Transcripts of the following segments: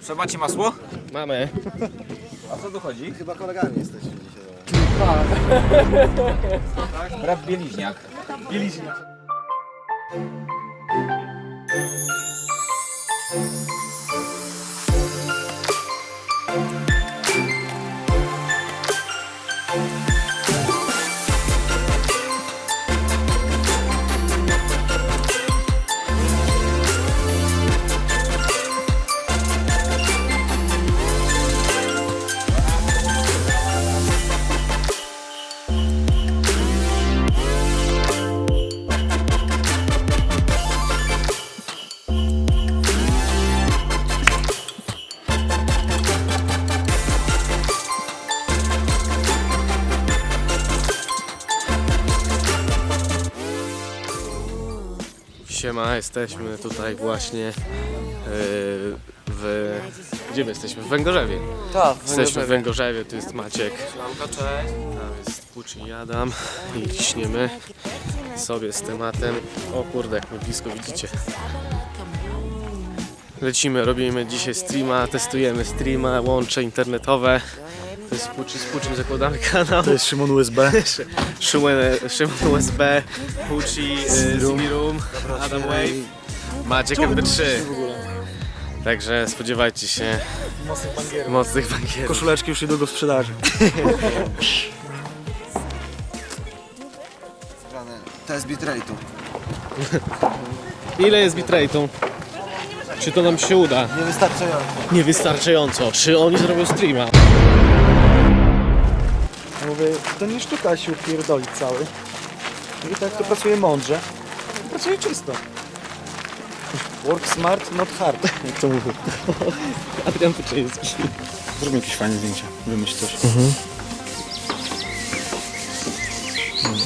Co macie masło? Mamy. A co tu chodzi? Chyba kolegami jesteście dzisiaj. Brat Bieliźniak. Siema, jesteśmy tutaj właśnie yy, w... Gdzie my jesteśmy? W Węgorzewie. Tak, Jesteśmy w Węgorzewie, tu jest Maciek. Tam jest Pucci i Adam i ciśniemy sobie z tematem. O kurde, jak mnie blisko widzicie. Lecimy, robimy dzisiaj streama, testujemy streama, łącze internetowe. Jest z Puccim zakładamy kanał. To jest Szymon USB. Szymon, Szymon USB, Pucci, y, Room, Adam Wave, Maciek MB3. Także spodziewajcie się mocnych bankierów. Koszuleczki już niedługo w sprzedaży. Test bitrate'u. Ile jest bitrate'u? Czy to nam się uda? Niewystarczająco. Niewystarczająco. Czy oni zrobią streama? Mówię, to nie sztuka się upierdolić cały. I tak to pracuje mądrze, to pracuje czysto. Work smart, not hard, jak to mówię. Adrian Tyczyński. Zrób jakieś fajne zdjęcie, wymyśl coś.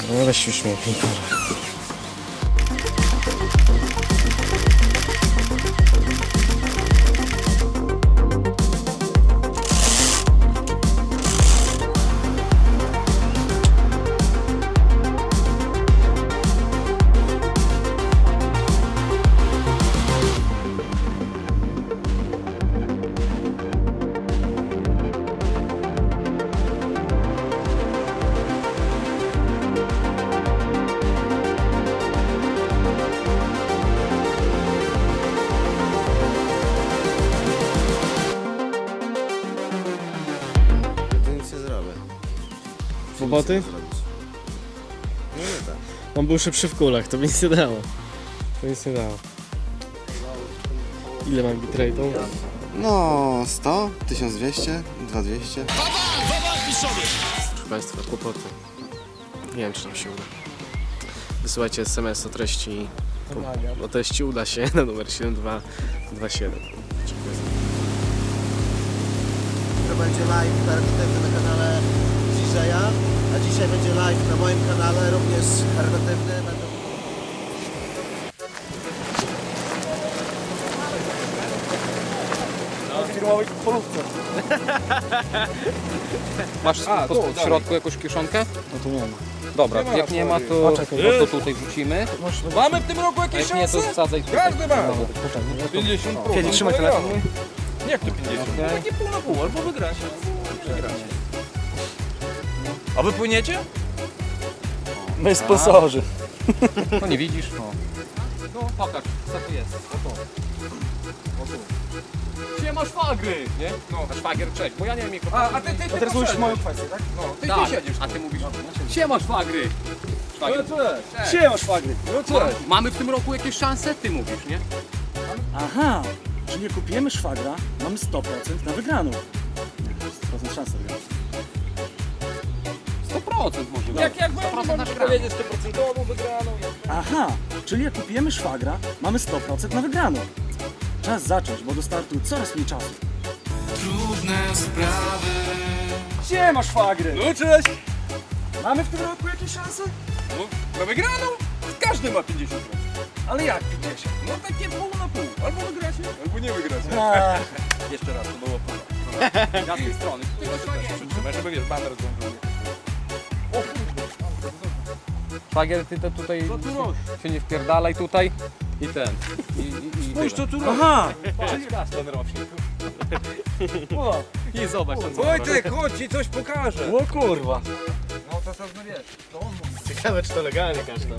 No weź się uśmiechnij. To Kłopoty? Nie, nie tak. On był szybszy w kulach, to by nic nie dało. To nic nie dało. Ile mam bitrate'u? No, 100, 1200, 2200. Proszę Państwa, kłopoty. Nie wiem, czy nam się uda. Wysyłajcie SMS o treści. O treści uda się na numer 7227. Dziękuję. To będzie live charytatywny na kanale DJ-a, a dzisiaj będzie live na moim kanale, również charytatywny. Będą... Firmowej polówce. Masz po, w środku jakąś kieszonkę? No to nie ma. Dobra, jak nie ma to, A, czekaj. to tutaj wrzucimy. Mamy w tym roku A jakieś jak nie to szanse? wsadzaj tutaj. Każdy ma. No, 50 Kiedy trzymaj telefon. Jak to 50? Takie pół na pół, albo wygracie, albo przegracie. A wy płyniecie? My sponsorzy. no nie widzisz? No. no pokaż, co tu jest. O tu. O tu. Siema szwagry, nie? No, a szwagier cześć, bo ja nie wiem jak A, a ty, ty, ty teraz mówisz moją kwestię, tak? No, ty, tak, ty siedzisz. a ty mówisz Siema szwagry. Szwagier. No cześć. Siema szwagry. No cześć. Mamy w tym roku jakieś szanse? Ty mówisz, nie? Aha, czyli jak kupujemy szwagra, mamy 100% na wygraną. 100% szans na wygraną. 100% może. Jak, jak będzie, 100% na możesz wygraną. powiedzieć 100% wygraną. Aha, czyli jak kupujemy szwagra, mamy 100% na wygraną. Czas zacząć, bo do startu coraz mniej czasu. Trudne sprawy. Siema szwagry! No cześć. Mamy w tym roku jakieś szanse? No, na wygraną? Każdy ma 50%. Ale jak 50? No takie pół na pół. Albo wygracie, albo nie wygracie. A, Jeszcze raz, to było pół. Ja z tej strony. Ty go przytrzymaj, żeby wiesz, baner zdążył. Szwagier, ty to tutaj Co tu robisz? się nie wpierdalaj tutaj i ten. I, i, i Spójrz co tu robisz. aha, Patrz, ten rośnie. I zobacz, ten co Wojtek, chodź ci coś pokażę. O kurwa. No to to no wiesz, to on mówi. Ciekawe, czy to legalnie kasztan.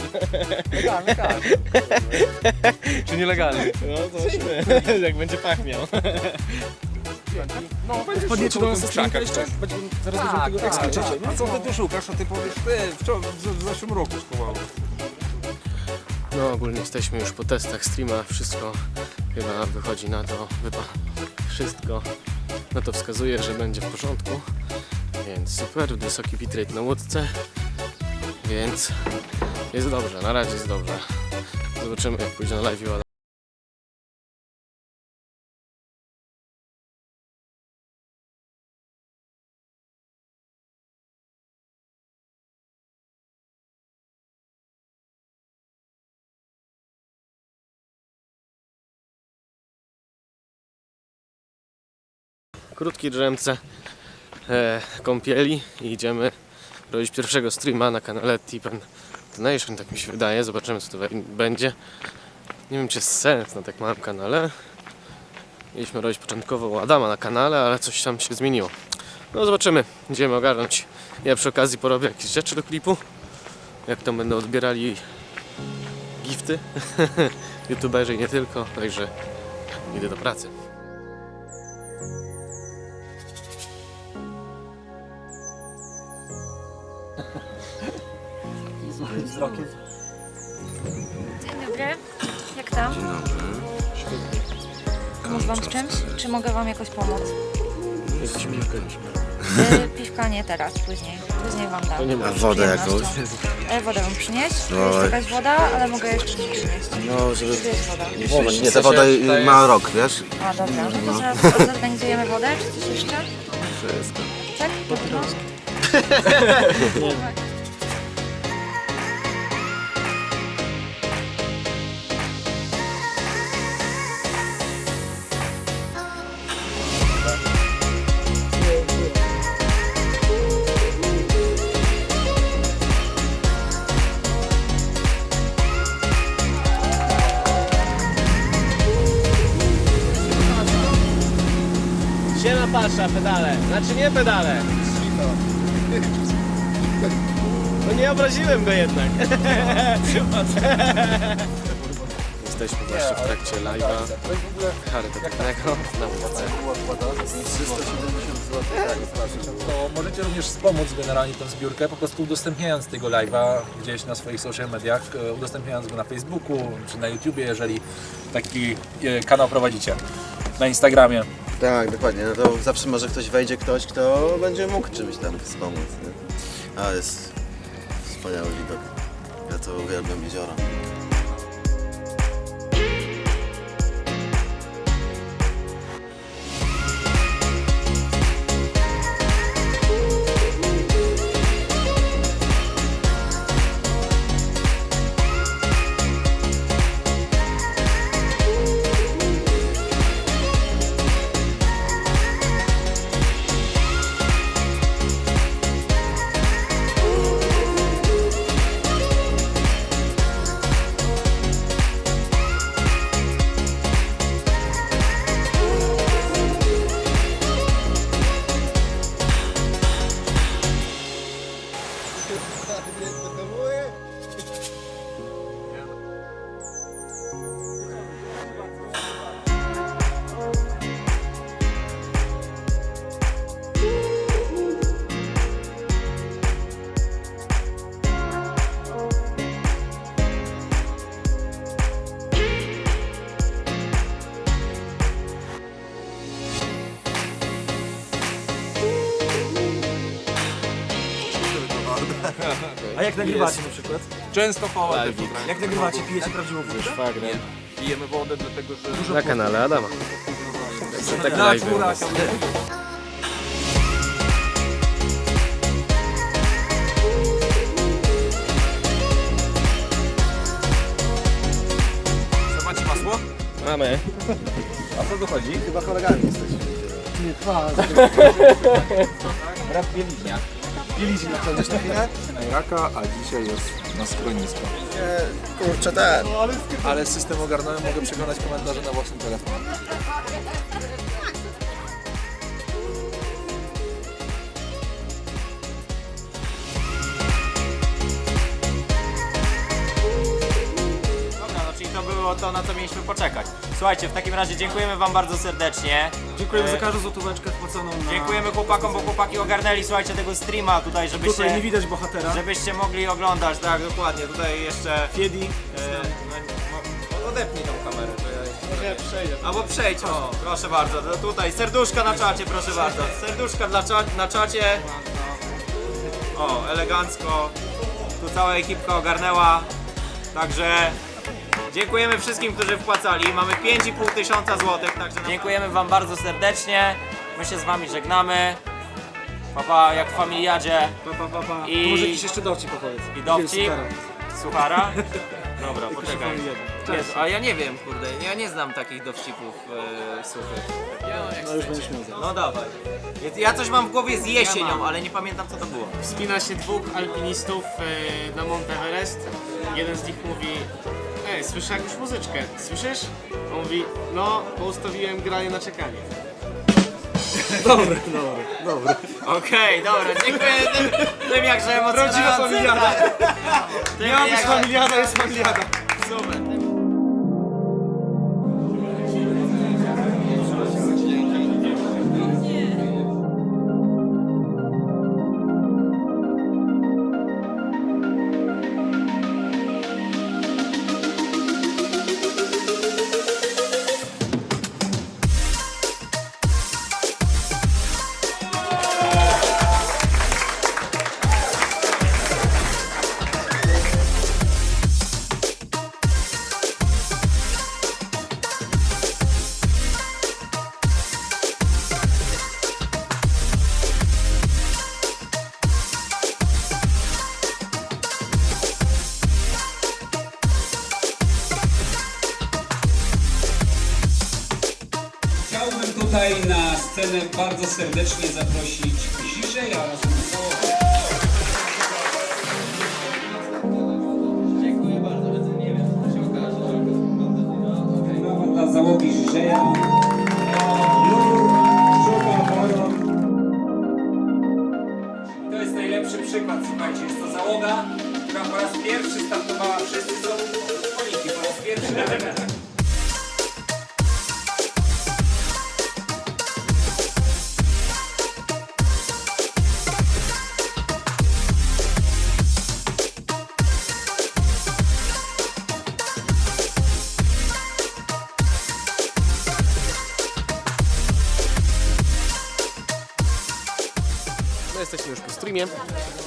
Legalny, tak. Czy nielegalny? No zobaczymy, jak będzie pachniał. No, będziesz Wpadniecie do nas na streamka jeszcze? Zaraz Tak, tego tak, tak. nie? A co ty tu szukasz? A ty powiesz, ty, wczoraj, w, w zeszłym roku schowało. No ogólnie jesteśmy już po testach streama, wszystko chyba wychodzi na to, wypa wszystko no to wskazuje, że będzie w porządku, więc super, wysoki bitrate na łódce, więc jest dobrze, na razie jest dobrze. Zobaczymy jak pójdzie na live, ale krótki drzemce e, kąpieli i idziemy robić pierwszego streama na kanale Tipen Nation, tak mi się wydaje. Zobaczymy co to będzie. Nie wiem czy jest sens na tak małym kanale. Mieliśmy robić początkowo u Adama na kanale, ale coś tam się zmieniło. No zobaczymy, idziemy ogarnąć. Ja przy okazji porobię jakieś rzeczy do klipu. Jak tam będą odbierali gifty. YouTuberzy i nie tylko, także idę do pracy. Czy mogę wam jakoś pomóc? Y, piwka nie teraz, później. Później wam dam. Nie ma. A wodę jakąś? E, wodę wam przynieść? No. jest jakaś woda, ale mogę jeszcze nie przynieść. No, żeby... Tu jest woda. Nie, ta woda ma rok, wiesz? A, dobra. No to zaraz zorganizujemy wodę, czy coś jeszcze? Wszystko. Tak? No. Siema pasza, pedale. Znaczy nie pedale. No nie obraziłem go jednak. Jesteśmy właśnie w trakcie live'a charytatywnego na łódce. to możecie również wspomóc generalnie tę zbiórkę, po prostu udostępniając tego live'a gdzieś na swoich social mediach, e, udostępniając go na Facebooku czy na YouTubie, jeżeli taki e, kanał prowadzicie, na Instagramie. Tak, dokładnie. No to zawsze może ktoś wejdzie, ktoś, kto będzie mógł czymś tam wspomóc. Nie? A jest wspaniały widok. Ja to uwielbiam jezioro. Jak nagrywacie na przykład? Często pała Live. Jak nagrywacie, pijecie prawdziwą? Szwagrem. Pijemy wodę, dlatego że... Na kanale Adama. Są tak Na czwóraka. nas. Co macie masło? Mamy. A co dochodzi? Chyba kolegami jesteśmy. Brat Bieliźniak. Piliśmy coś na chwilę? Jaka, a dzisiaj jest na schronisko. Nie, kurczę, ten. Ale system ogarnąłem, mogę przeglądać komentarze na własnym telefonie. To, na co mieliśmy poczekać. Słuchajcie, w takim razie dziękujemy Wam bardzo serdecznie. Dziękujemy E, za każdą złotóweczkę wpłaconą na... Dziękujemy chłopakom, bo chłopaki ogarnęli, słuchajcie, tego streama tutaj, Tutaj nie żebyście, widać bohatera. żebyście mogli oglądać, tak, dokładnie. Tutaj jeszcze... Fiedi. E, no, no, odepnij tą kamerę, to ja jeszcze... przejdę. Albo przejdź, o, proszę bardzo. To tutaj, serduszka na czacie, proszę bardzo. Serduszka dla cza na czacie. O, elegancko. Tu cała ekipka ogarnęła. Także dziękujemy wszystkim, którzy wpłacali. Mamy 5,5 tysiąca złotych, także dziękujemy Wam bardzo serdecznie. My się z Wami żegnamy. Papa, jak w familiadzie. Pa, pa, pa, pa. I- Może jakiś jeszcze dowcip opowiedz. I dowcip. Suchara? Dobra, poczekaj. Jezu, a ja nie wiem, kurde, ja nie znam takich dowcipów e, suchych. No już będziesz miał zaraz. No dawaj. Ja coś mam w głowie z jesienią, ale nie pamiętam co to było. Wspina się dwóch alpinistów e, na Mount Everest. Jeden z nich mówi Ej, słyszę jakąś muzyczkę, słyszysz? On mówi, no, bo ustawiłem granie na czekanie. Dobry, dobry, dobry. Okej, dobra, dziękuję tym, tym jakże emocjonującym. Prawdziwa familiada. Tym Miała być jakże- familiada, jest familiada. Tutaj na scenę bardzo serdecznie zaprosić Zizzeja razem z całą Brawa dla załogi Zizzeja.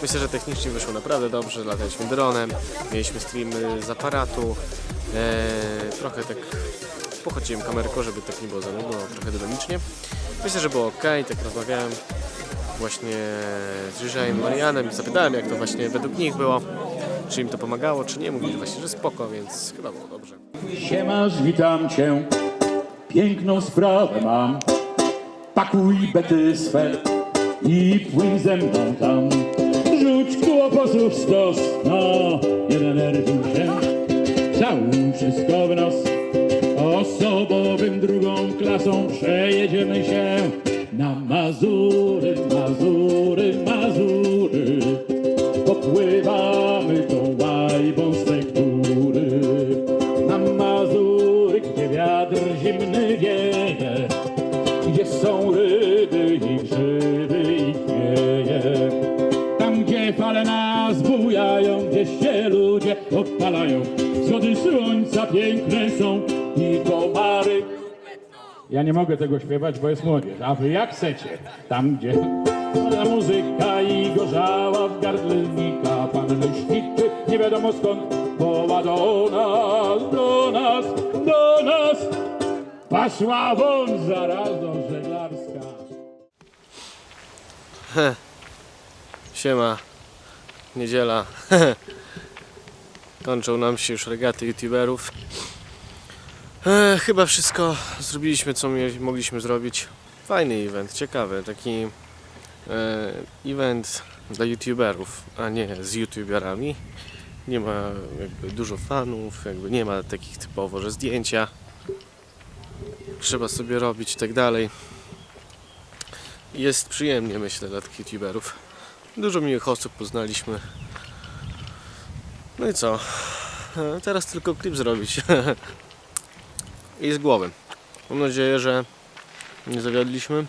Myślę, że technicznie wyszło naprawdę dobrze. Lataliśmy dronem, mieliśmy stream z aparatu. Eee, trochę tak pochodziłem kamerką, żeby tak nie było za trochę dynamicznie. Myślę, że było ok, tak rozmawiałem właśnie z Żyżajem i Marianem. Zapytałem, jak to właśnie według nich było, czy im to pomagało, czy nie. Mówili właśnie, że spoko, więc chyba było dobrze. Siemasz, witam cię. Piękną sprawę mam. Pakuj bety swe i płyń ze mną tam. Kłopotów stos, no nie denerwuj się. Całuj wszystko w nos. Osobowym drugą klasą przejedziemy się na Mazury, Mazury, Mazury. Popływamy się ludzie odpalają. Wschody słońca piękne są i komary. Ja nie mogę tego śpiewać, bo jest młodzież, a wy jak chcecie? Tam, gdzie ta muzyka i gorzała w gardlnika panny świty, nie wiadomo skąd, woła do nas, do nas, do nas. Paszła won zarazą żeglarska. Siema, niedziela. Kończą nam się już regaty youtuberów. E, chyba wszystko zrobiliśmy, co mogliśmy zrobić. Fajny event, ciekawy, taki e, event dla youtuberów, a nie z youtuberami. Nie ma jakby dużo fanów, jakby nie ma takich typowo, że zdjęcia trzeba sobie robić i tak dalej. Jest przyjemnie, myślę, dla tych youtuberów. Dużo miłych osób poznaliśmy. No i co? E, Teraz tylko klip zrobić. i z głowy. Mam nadzieję, że nie zawiodliśmy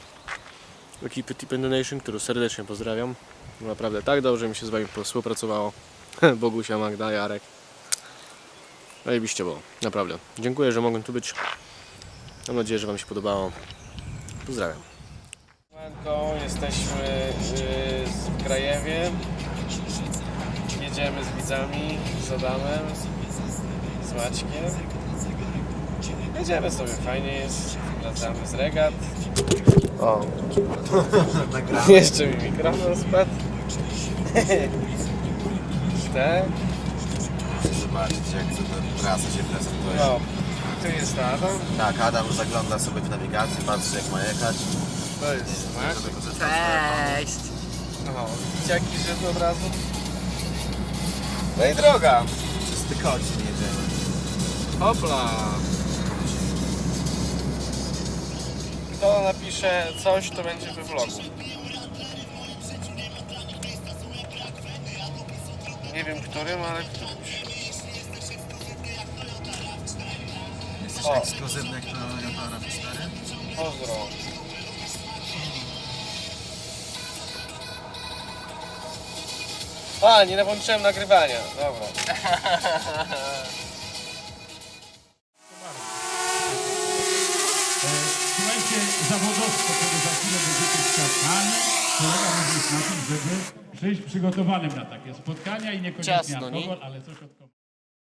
ekipy Tip Nation, którą serdecznie pozdrawiam. Naprawdę tak dobrze mi się z Wami współpracowało. Bogusia, Magda, Jarek. Zajebiście było, naprawdę. Dziękuję, że mogłem tu być. Mam nadzieję, że Wam się podobało. Pozdrawiam. Jesteśmy w Grajewie. Jedziemy z widzami, z Adamem, z Maćkiem. Jedziemy sobie, fajnie jest. Wracamy z regat. O, jeszcze mi mikrofon spadł. Tak. Zobaczyć jak to ta trasa się prezentuje. No, tu jest Adam, Tak, Adam zagląda sobie w nawigacji, patrzy jak ma jechać. to jest Maciek. Cześć! No, dzieciaki że od razu. No i droga. Czysty kocin jedziemy. Hopla. Kto napisze coś, to będzie we vlogu. Nie wiem którym, ale którymś. Jesteś O. ekskluzywny jak to Jota na 4 Pozdro. A, nie włączyłem nagrywania. Dobra. Słuchajcie, zawodowstwo, które za chwilę będziecie świadkami, polega również na tym, żeby przyjść przygotowanym na takie spotkania i niekoniecznie Ciasno, nie? alkohol, ale coś od kogoś.